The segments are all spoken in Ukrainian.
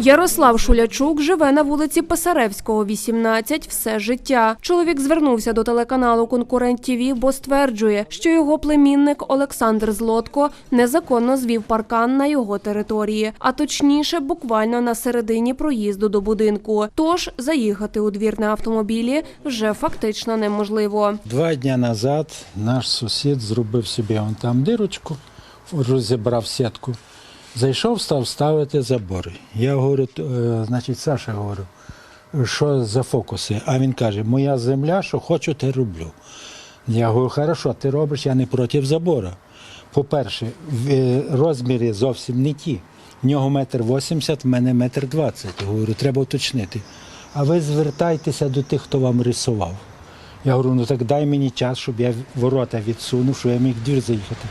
Ярослав Шулячук живе на вулиці Писаревського, 18, все життя. Чоловік звернувся до телеканалу Конкурент ТІВІ, бо стверджує, що його племінник Олександр Злотко незаконно звів паркан на його території, а точніше, буквально на середині проїзду до будинку. Тож заїхати у двір на автомобілі вже фактично неможливо. Два дні назад наш сусід зробив собі там дирочку, розібрав сітку, зайшов, став ставити забори. Я говорю, е, значить, Саша говорю, що за фокуси? А він каже, моя земля, що хочу, те роблю. Я говорю, хорошо, ти робиш, я не проти забору. По-перше, е, розміри зовсім не ті. В нього метр вісімдесят, в мене метр двадцять. Говорю, треба уточнити. А ви звертайтеся до тих, хто вам рисував. Я говорю, ну так дай мені час, щоб я ворота відсунув, щоб я міг двір заїхати.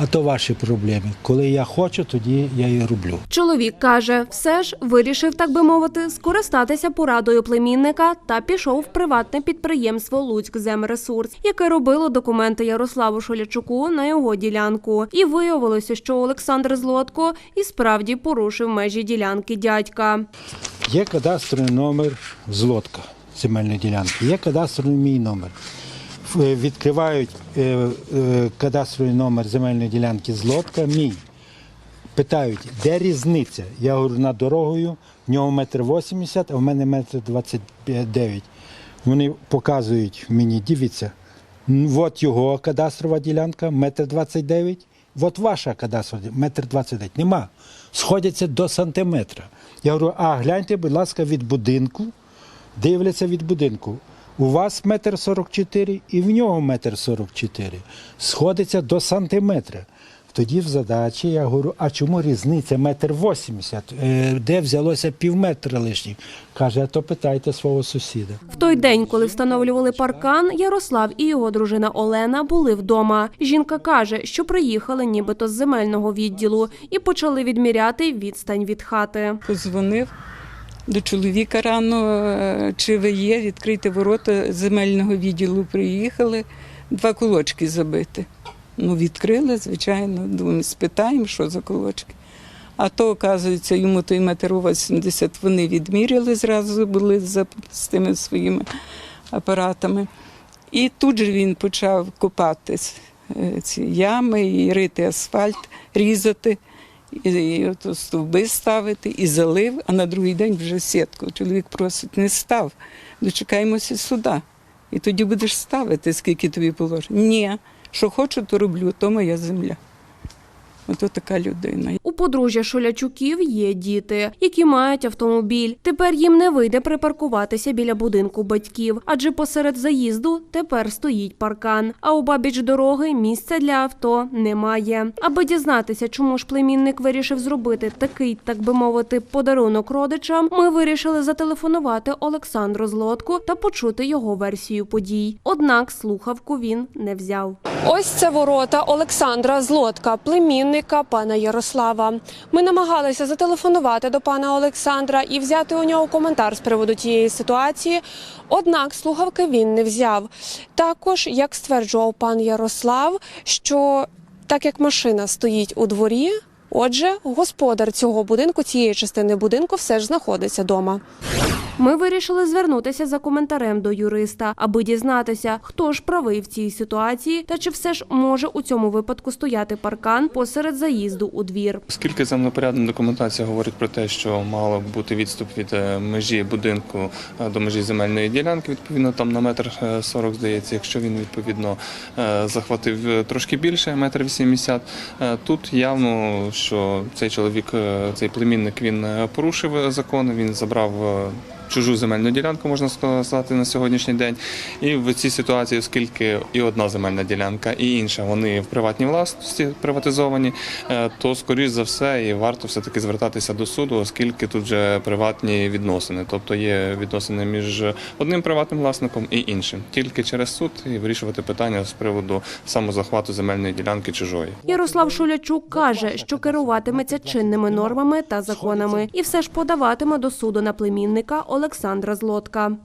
А то ваші проблеми. Коли я хочу, тоді я і роблю. Чоловік каже, все ж вирішив, так би мовити, скористатися порадою племінника та пішов в приватне підприємство «Луцькземресурс», яке робило документи Ярославу Шолячуку на його ділянку. І виявилося, що Олександр Злотко і справді порушив межі ділянки дядька. Є кадастровий номер злотка земельної ділянки, є кадастровий мій номер. Е, Відкривають е, е, кадастровий номер земельної ділянки злотка мій. Питають, де різниця? Я говорю, над дорогою, в нього метр вісімдесят, а в мене метр двадцять дев'ять. Вони показують мені, дивіться, от його кадастрова ділянка, метр двадцять дев'ять, от ваша кадастрова метр двадцять дев'ять. Нема. Сходяться до сантиметра. Я говорю, а гляньте, будь ласка, від будинку, дивляться від будинку. У вас метр сорок чотири і в нього метр сорок чотири. Сходиться до сантиметра. Тоді в задачі я говорю, а чому різниця метр вісімдесят? Е, Де взялося пів метра лишніх? Каже, а то питайте свого сусіда. В той день, коли встановлювали паркан, Ярослав і його дружина Олена були вдома. Жінка каже, що приїхали нібито з земельного відділу і почали відміряти відстань від хати. Позвонив до чоловіка рано, е, чи ви є, відкрити ворота земельного відділу приїхали, два кулочки забити. Ну, відкрили, звичайно, думаю, спитаємо, що за кулочки. А то, оказується, йому той метр 80 вони відміряли зразу, були за, з тими своїми апаратами. І тут же він почав копати е, ці ями і рити асфальт, різати і, і от стовби ставити, і залив, а на другий день вже сітку. Чоловік просить, не став, дочекаємося суда. І тоді будеш ставити, скільки тобі положено. Ні, що хочу, то роблю, то моя земля. Ото така людина. У подружжя Шолячуків є діти, які мають автомобіль. Тепер їм не вийде припаркуватися біля будинку батьків, адже посеред заїзду тепер стоїть паркан. А у бабіч дороги місця для авто немає. Аби дізнатися, чому ж племінник вирішив зробити такий, так би мовити, подарунок родичам, ми вирішили зателефонувати Олександру Злотку та почути його версію подій. Однак слухавку він не взяв. Ось це ворота Олександра Злотка, племінника пана Ярослава. Ми намагалися зателефонувати до пана Олександра і взяти у нього коментар з приводу тієї ситуації. Однак слухавки він не взяв. Також, як стверджував пан Ярослав, що так як машина стоїть у дворі, отже, господар цього будинку, цієї частини будинку, все ж знаходиться вдома. Ми вирішили звернутися за коментарем до юриста, аби дізнатися, хто ж правий в цій ситуації, та чи все ж може у цьому випадку стояти паркан посеред заїзду у двір. Оскільки землепорядна документація говорить про те, що мало бути відступ від е, межі будинку е, до межі земельної ділянки, відповідно там на метр е, сорок здається. Якщо він відповідно е, захватив е, трошки більше, метр вісімдесят, е, тут явно, що цей чоловік, е, цей племінник, він е, порушив е, закон, він забрав. Чужу земельну ділянку можна сказати на сьогоднішній день, і в цій ситуації, оскільки і одна земельна ділянка, і інша вони в приватній власності приватизовані, е, то скоріш за все і варто все таки звертатися до суду, оскільки тут вже приватні відносини, тобто є відносини між одним приватним власником і іншим. Тільки через суд і вирішувати питання з приводу самозахвату земельної ділянки чужої. Ярослав Шулячук каже, що керуватиметься чинними нормами та законами, і все ж подаватиме до суду на племінника Олександра Злотка.